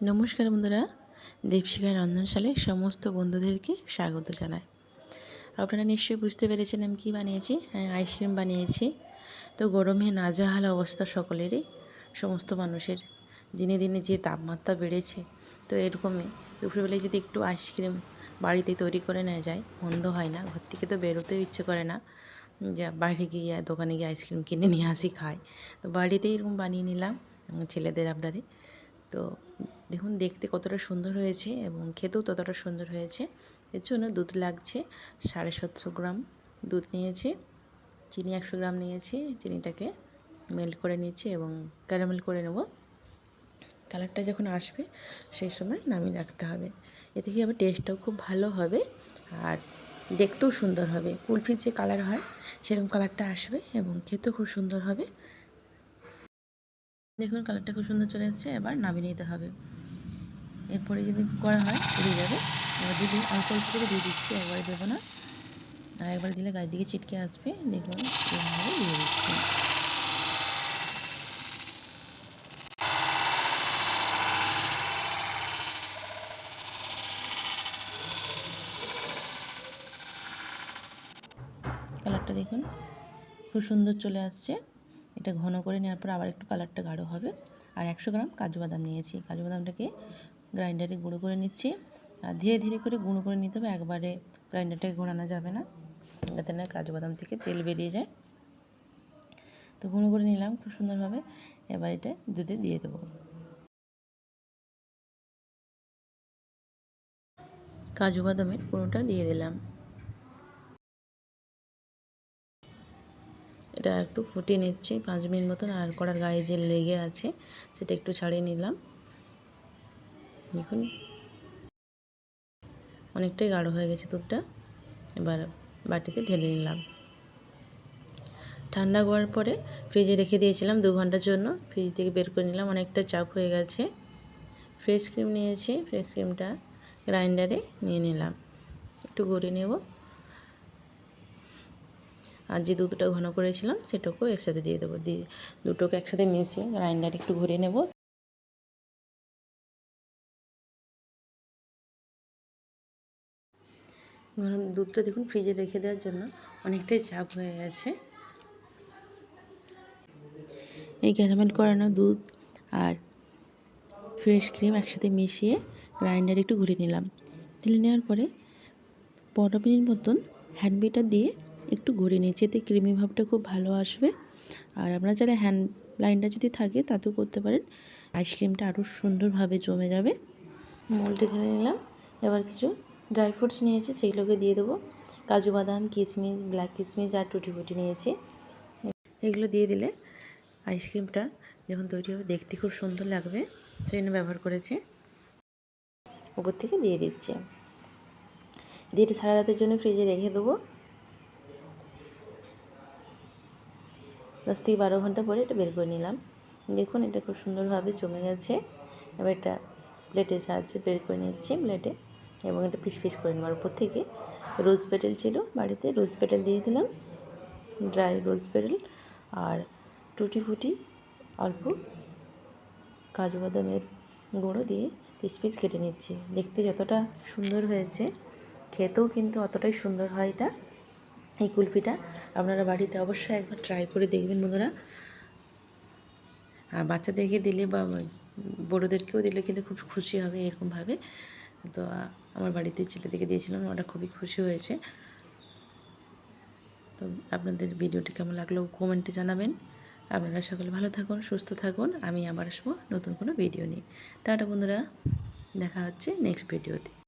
নমস্কার বন্ধুরা দীপশিখা রন্ধনশালে সমস্ত বন্ধুদেরকে স্বাগত জানাই। আপনারা নিশ্চয়ই বুঝতে পেরেছেন আমি কী বানিয়েছি হ্যাঁ আইসক্রিম বানিয়েছি। তো গরমে নাজাহাল অবস্থা সকলেরই, সমস্ত মানুষের। দিনে দিনে যে তাপমাত্রা বেড়েছে, তো এরকমই। দুপুরবেলায় যদি একটু আইসক্রিম বাড়িতে তৈরি করে নেওয়া যায়, মন্দ হয় না, ঘর থেকে তো বেরোতেও ইচ্ছে করে না। যে, বাইরে গিয়ে দোকানে গিয়ে আইসক্রিম কিনে নিয়ে আসি খাই। তো বাড়িতেই এরকম বানিয়ে নিলাম ছেলেদের আবদারে। তো দেখুন, দেখতে কতটা সুন্দর হয়েছে এবং খেতেও ততটা সুন্দর হয়েছে। এর জন্য দুধ লাগছে সাড়ে সাতশো গ্রাম দুধ নিয়েছি। চিনি একশো গ্রাম নিয়েছি। চিনিটাকে মেল্ট করে নিচ্ছি এবং ক্যারামেল করে নেব। কালারটা যখন আসবে, সেই সময় নামিয়ে রাখতে হবে। এতে কি আবার টেস্টটাও খুব ভালো হবে আর দেখতেও সুন্দর হবে। কুলফির যে কালার হয়, সেরকম কালারটা আসবে এবং খেতেও খুব সুন্দর হবে। দেখুন, কালারটা খুব সুন্দর চলে এসছে। এবার নামিয়ে নিতে হবে। এরপরে যদি করা হয়, উড়ে যাবে। এবার যদি অল্প অল্প করে দিয়ে দিচ্ছি, একবারে দেবো না। আর একবার দিলে গায়ের দিকে ছিটকে আসবে। দেখুন এভাবে দিয়ে দিচ্ছি। কালারটা দেখুন, খুব সুন্দর চলে আসছে। এটা ঘন করে নেওয়ার পর আবার একটু কালারটা গাঢ় হবে। আর একশো গ্রাম কাজু বাদাম নিয়েছি। কাজু বাদামটাকে গ্রাইন্ডারে গুঁড়ো করে নিচ্ছি। আর ধীরে ধীরে করে গুঁড়ো করে নিতে হবে, একবারে গ্রাইন্ডারটাকে ঘোরানো যাবে না। যাতে না কাজু বাদাম থেকে তেল বেরিয়ে যায়। তো গুঁড়ো করে নিলাম খুব সুন্দরভাবে। এবার এটা দুধে দিয়ে দেবো। কাজু বাদামের পুরোটা দিয়ে দিলাম। এটা একটু ফুটিয়ে নিচ্ছি, পাঁচ মিনিট মতন। আর কড়ার গায়ে যে লেগে আছে, সেটা একটু ছাড়িয়ে নিলাম। দেখুন। অনেকটাই গাঢ় হয়ে গেছে দুধটা এবার বাটিতে ঢেলে নিলাম। ঠান্ডা হওয়ার পরে ফ্রিজে রেখে দিয়েছিলাম দু ঘণ্টার জন্য। ফ্রিজ থেকে বের করে নিলাম, অনেকটা চাপ হয়ে গেছে। ফ্রেশ ক্রিম নিয়েছি, ফ্রেশ ক্রিমটা গ্রাইন্ডারে নিয়ে নিলাম। একটু গড়ে নেব। আর যে দুধটা ঘন করেছিলাম, সেটাকেও একসাথে দিয়ে দেবো। দিয়ে দুটোকে একসাথে মিশিয়ে গ্রাইন্ডারে একটু ঘুরিয়ে নেব। দুধটা দেখুন ফ্রিজে রেখে দেওয়ার জন্য অনেকটাই চাপ হয়ে গেছে। এই ক্যারামেল করানো দুধ আর ফ্রেশ ক্রিম একসাথে মিশিয়ে গ্রাইন্ডারে একটু ঘুরে নিলাম। ঢেলে নেওয়ার পরে পনেরো মিনিট মতন হ্যান্ড বিটার দিয়ে একটু ঘুরে নিচ্ছি এতে ক্রিমি ভাবটা খুব ভালো আসবে। আর আপনার যারা হ্যান্ড লাইনটা যদি থাকে, তাতেও করতে পারেন। আইসক্রিমটা আরও সুন্দরভাবে জমে যাবে। মোলটে ঢেলে নিলাম। এবার কিছু ড্রাই ফ্রুটস নিয়েছি সেগুলোকে দিয়ে দেবো। কাজু বাদাম কিশমিশ ব্ল্যাক কিশমিশ আর টুটি ফুটি নিয়েছি। এগুলো দিয়ে দিলে আইসক্রিমটা যখন তৈরি হবে, দেখতে খুব সুন্দর লাগবে। সেই জন্য ব্যবহার করেছি। উপর থেকে দিয়ে দিচ্ছি। দিয়ে সারা রাতের জন্য ফ্রিজে রেখে দেবো। দশ থেকে বারো ঘণ্টা পরে এটা বের করে নিলাম। দেখুন, এটা খুব সুন্দরভাবে জমে গেছে। এবার এটা প্লেটের সাহায্যে বের করে নিচ্ছি প্লেটে এবং এটা পিস করে নেওয়ার উপর থেকে রোজ পেটেল ছিল বাড়িতে, রোজ পেটেল দিয়ে দিলাম, ড্রাই রোজ পেটেল আর টুটি ফুটি অল্প কাজু বাদামের গুঁড়ো দিয়ে পিস পিস কেটে নিচ্ছি। দেখতে যতটা সুন্দর হয়েছে, খেতেও কিন্তু অতটাই সুন্দর হয় এটা, এই কুলফিটা। আপনারা বাড়িতে অবশ্যই একবার ট্রাই করে দেখবেন বন্ধুরা। আর বাচ্চাদেরকে দিলে বা বড়োদেরকেও দিলে কিন্তু খুব খুশি হবে এরকমভাবে। তো আমার বাড়িতে ছেলেদেরকে দিয়েছিলাম ওটা খুবই খুশি হয়েছে। তো, আপনাদের ভিডিওটি কেমন লাগল কমেন্টে জানাবেন। আপনারা সকলে ভালো থাকুন, সুস্থ থাকুন। আমি আবার আসব নতুন কোনো ভিডিও নিয়ে। টাটা বন্ধুরা, দেখা হচ্ছে নেক্সট ভিডিওতে।